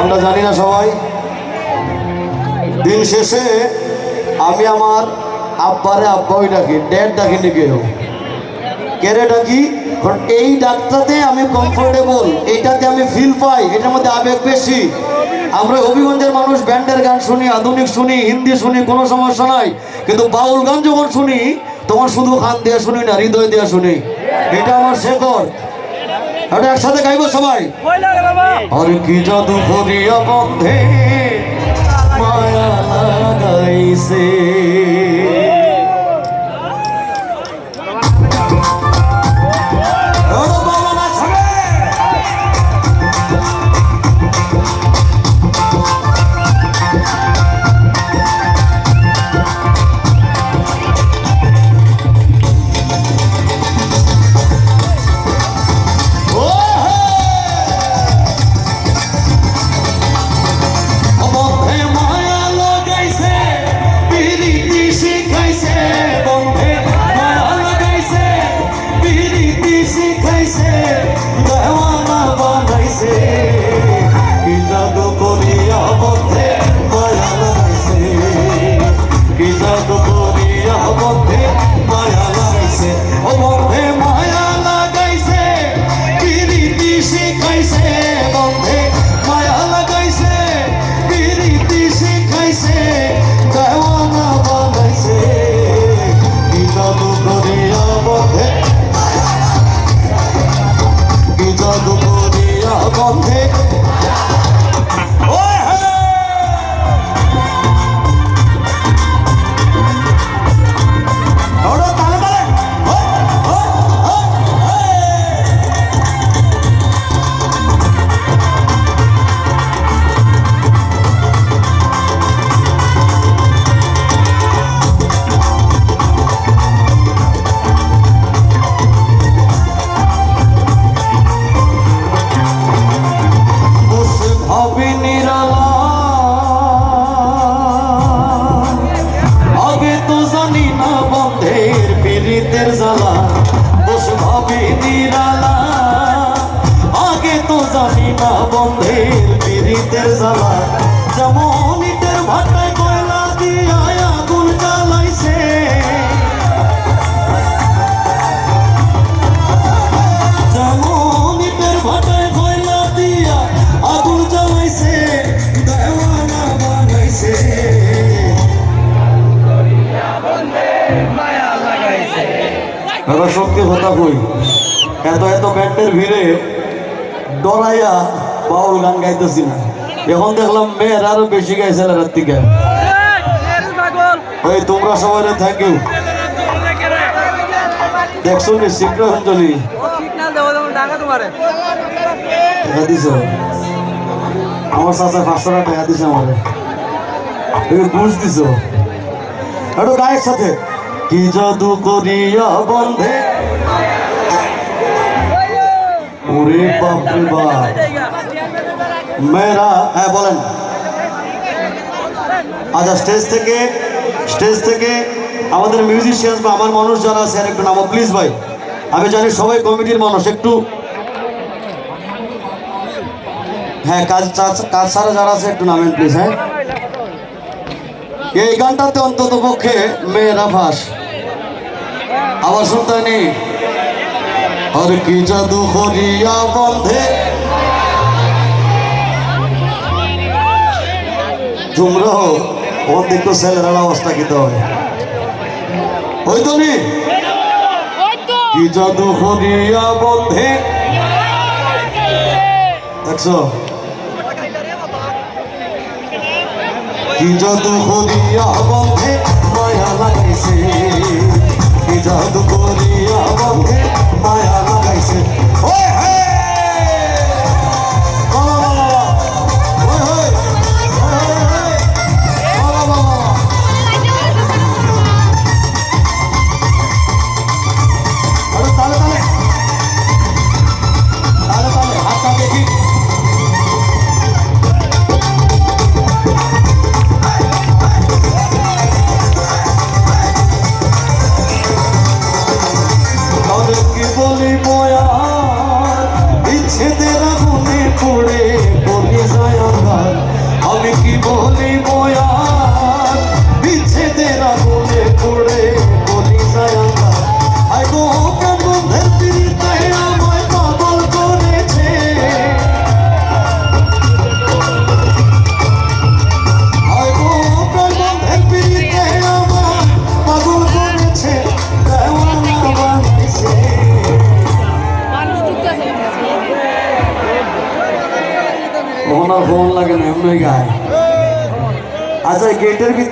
আমরা জানি না সবাই। দিন শেষে আমি আমার আব্বারে আব্বাই ডাকি, ড্যাড ডাকিনি কেউ কেড়ে ডাকি কারণ এই ডাকটাতে আমি কমফোর্টেবল এইটাতে আমি ফিল পাই, এটার মধ্যে আবেগ বেশি। আমরা হবিগঞ্জের মানুষ, ব্যান্ডের গান শুনি, আধুনিক শুনি, হিন্দি শুনি, কোনো সমস্যা নাই। কিন্তু বাউল গান যখন শুনি, তখন শুধু হাত দিয়ে শুনি না, হৃদয় দিয়ে শুনি। এটা আমার শেখর এটা একসাথে গাইব সবাই? আর কি জাদু করিয়া বন্ধে মায়া লাগাইছে। এবার সত্যি কথা কই। এত এত ব্যান্ডের ভিড়ে ডরাইয়া বাউল গান গাইতেছি না। এখন দেখলাম মেয়ের আরও বেশি গাইছে রাত থেকে। ওই তোমরা সবাই থ্যাংক ইউ দেখছ নি, শীঘ্র অঞ্জলি। টাকা দিছ? আমার চাচা পাঁচশো টাকা টাকা আমারে। তুমি ঘুষ দিছ। একটু গায়ের সাথে। কি জাদু করিয়া বন্ধে? ওরে বাপরে বাপ। মেয়েরা হ্যাঁ বলেন। আচ্ছা স্টেজ থেকে স্টেজ থেকে আমাদের মিউজিশিয়ানস বা আমার মানুষ যারা আছেন একটু নামো প্লিজ ভাই। আমি জানি সবাই কমিটির মানুষ, একটু। হ্যাঁ কাজ, কাজ- ছাড়া যারা আছে, একটু নামেন প্লিজ হ্যাঁ। এই গানটাতে অন্তত পক্ষে মেয়েরা ফাঁস। আবার শুনতে নেই আর কি জাদু করিয়া বন্ধে? তোমরা ওর ছেলেরা অবস্থা কি হবে ওই তো নি। কি জাদু করিয়া বন্ধে? দেখছ? কি জাদু করিয়া বন্ধে? মায়া লাগাইছে কি জাদু করিয়া আমাকে মায়া লাগাইছে। ওই হে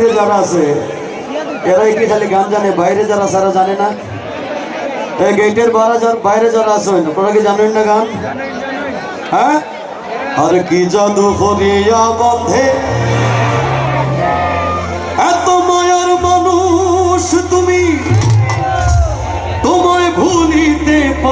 ভিতরে যারা আছে, এরাই কি খালি গান জানে? বাইরে যারা, সারা জানে না? এই গেটের বাইরে যারা আছেন আপনারা কি জানেন না গান? হ্যাঁ? আর কি জাদু করিয়া বন্ধে? এত মায়ার মানুষ তুমি। তোমায় ভুলিতে পার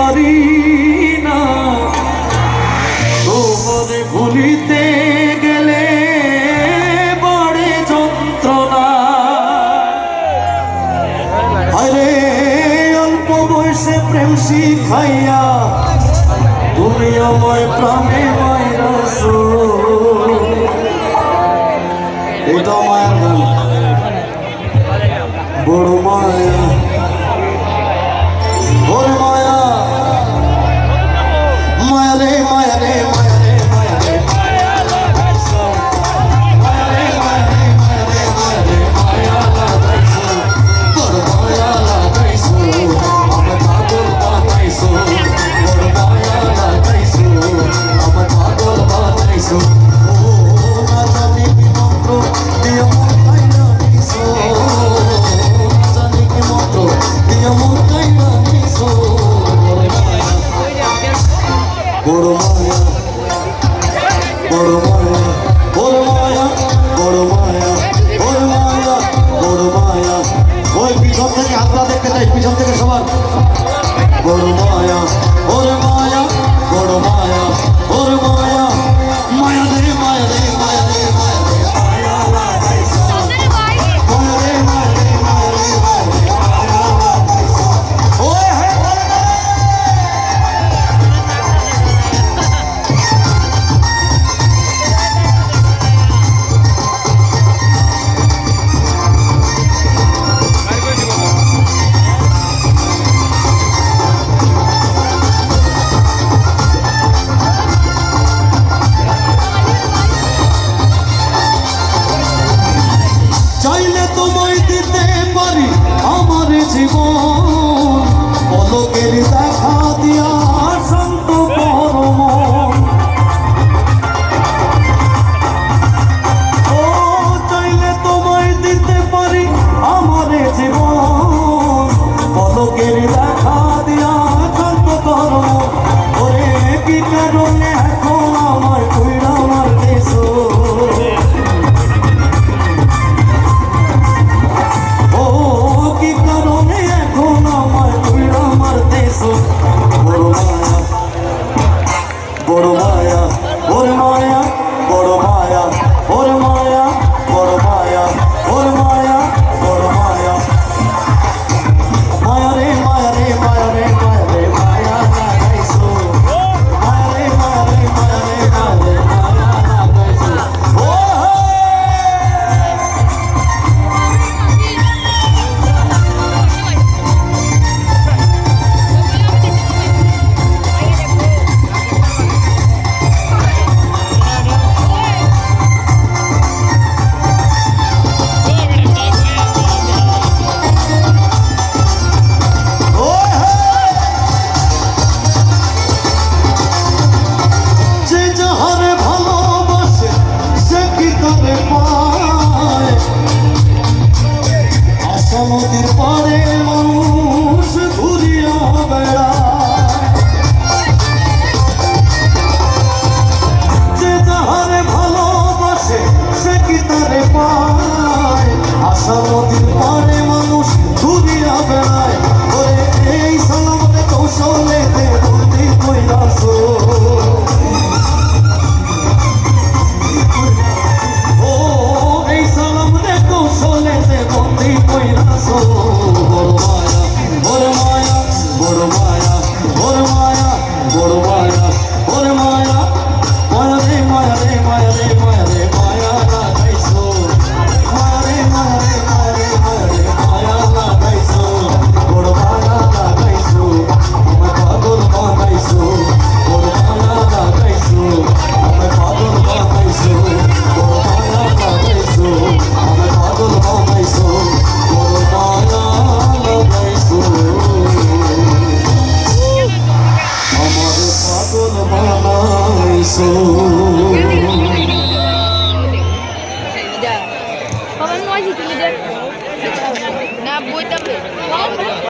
বড় মায়া